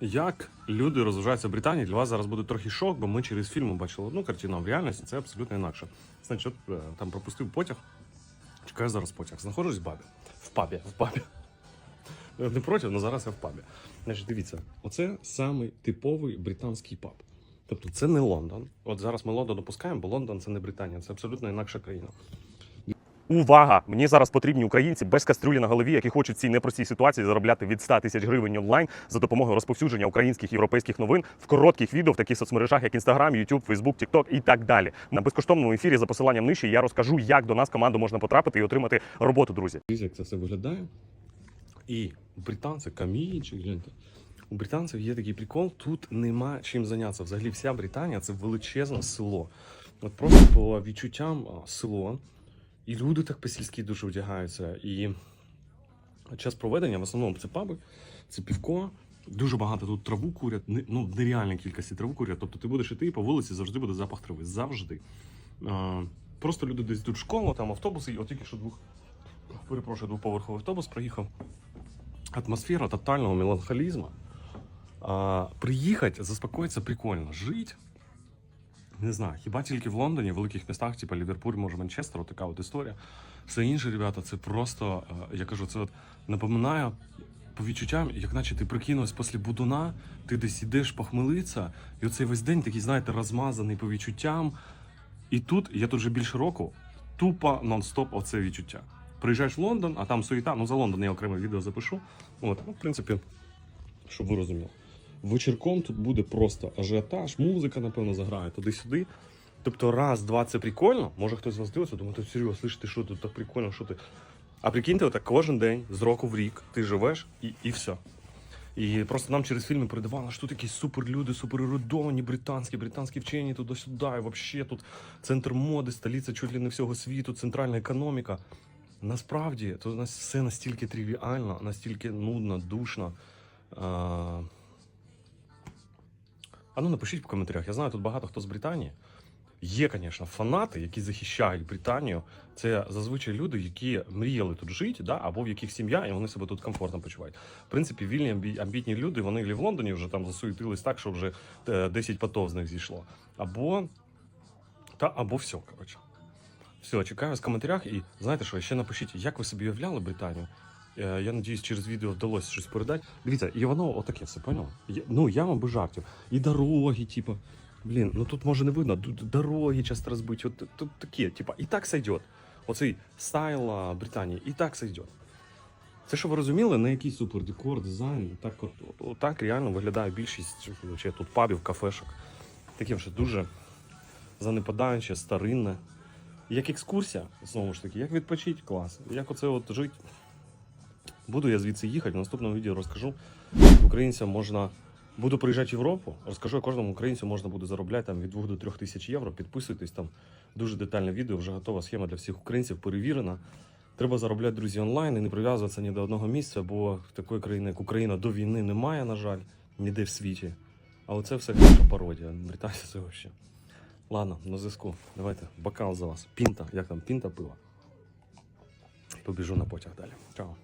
Як люди розважаються в Британії, для вас зараз буде трохи шок, бо ми через фільм бачили одну картину, а в реальності це абсолютно інакше. Значить, е, там пропустив потяг, чекаю зараз потяг. Знаходжусь в бабі. В пабі, в пабі. Е, Не проти, але зараз я в пабі. Значить, дивіться, оце самий типовий британський паб. Тобто це не Лондон. От зараз ми Лондон опускаємо, бо Лондон це не Британія, це абсолютно інакша країна. Увага! Мені зараз потрібні українці без кастрюлі на голові, які хочуть в цій непростій ситуації заробляти від 100 тисяч гривень онлайн за допомогою розповсюдження українських європейських новин в коротких відео в таких соцмережах, як Instagram, YouTube, Facebook, TikTok і так далі. На безкоштовному ефірі за посиланням нижче я розкажу, як до нас команду можна потрапити і отримати роботу, друзі. Як це все виглядає. І у британців, камінчик, гляньте. У британців є такий прикол, тут нема чим зайнятися. Взагалі вся Британія це величезне село. От просто по відчуттям село. І люди так по-сільськи дуже одягаються. І час проведення в основному це паби, це півко. Дуже багато тут траву курять, ну, нереальна кількості траву курять. Тобто ти будеш іти по вулиці, завжди буде запах трави. Завжди. Просто люди десь йдуть в школу, там автобуси, і от тільки що двох перепрошую, двоповерховий автобус проїхав. Атмосфера тотального меланхолізму. Приїхати, заспокоїтися прикольно. Жить. Не знаю, хіба тільки в Лондоні, в великих містах, типу Ліверпуль, може Манчестер, така от історія. Все інше, ребята, це просто, е, я кажу, це от напоминає по відчуттям, як наче ти прикинувся після будуна, ти десь ідеш похмелиться, і оцей весь день такий, знаєте, розмазаний по відчуттям. І тут, я тут вже більше року, тупо нон-стоп оце відчуття. Приїжджаєш в Лондон, а там суєта, ну за Лондон я окреме відео запишу. От, ну, в принципі, щоб ви розуміли. Вечірком тут буде просто ажіотаж, музика, напевно, заграє туди-сюди. Тобто, раз, два, це прикольно. Може хтось з вас дивиться, думає, ти серйозно, слиш, ти що тут так прикольно, що ти. А прикиньте, отак кожен день, з року в рік, ти живеш і, і все. І просто нам через фільми передавали, що тут якісь суперлюди, суперерудовані, британські, британські вчені туди-сюди, і взагалі тут центр моди, столиця чуть ли не всього світу, центральна економіка. Насправді, тут у нас все настільки тривіально, настільки нудно, душно. А, а ну напишіть в коментарях. Я знаю, тут багато хто з Британії. Є, звісно, фанати, які захищають Британію. Це зазвичай люди, які мріяли тут жити, да, або в яких сім'я, і вони себе тут комфортно почувають. В принципі, вільні амбітні люди, вони і в Лондоні вже там засуетились так, що вже е, 10 потов з них зійшло. Або та або все, коротше. Все, чекаю в коментарях. І знаєте що, ще напишіть, як ви собі уявляли Британію? Е, Я надіюсь, через відео вдалося щось передати. Дивіться, і воно отаке все, поняв? Ну, я вам без жартів. І дороги, типу. Блін, ну тут може не видно, тут дороги часто розбиті. От тут таке, типа, і так сойдет. Оцей стайл Британії, і так сойдет. Це, що ви розуміли, не якийсь супер декор, дизайн. Так, от, от, так реально виглядає більшість чи тут пабів, кафешок. Таке вже дуже занепадаюче, старинне. Як екскурсія, знову ж таки, як відпочить, клас. Як оце от жити. Буду я звідси їхати, в наступному відео розкажу. Українцям можна. Буду приїжджати в Європу, розкажу, кожному українцю можна буде заробляти там, від 2 до 3 тисяч євро. Підписуйтесь, там дуже детальне відео, вже готова схема для всіх українців, перевірена. Треба заробляти, друзі, онлайн і не прив'язуватися ні до одного місця, бо такої країни, як Україна, до війни немає, на жаль, ніде в світі. А оце все пародія. Британці це взагалі. Ладно, на зв'язку. Давайте бокал за вас. Пінта, як там, пінта пива. Побіжу на потяг далі. Чао.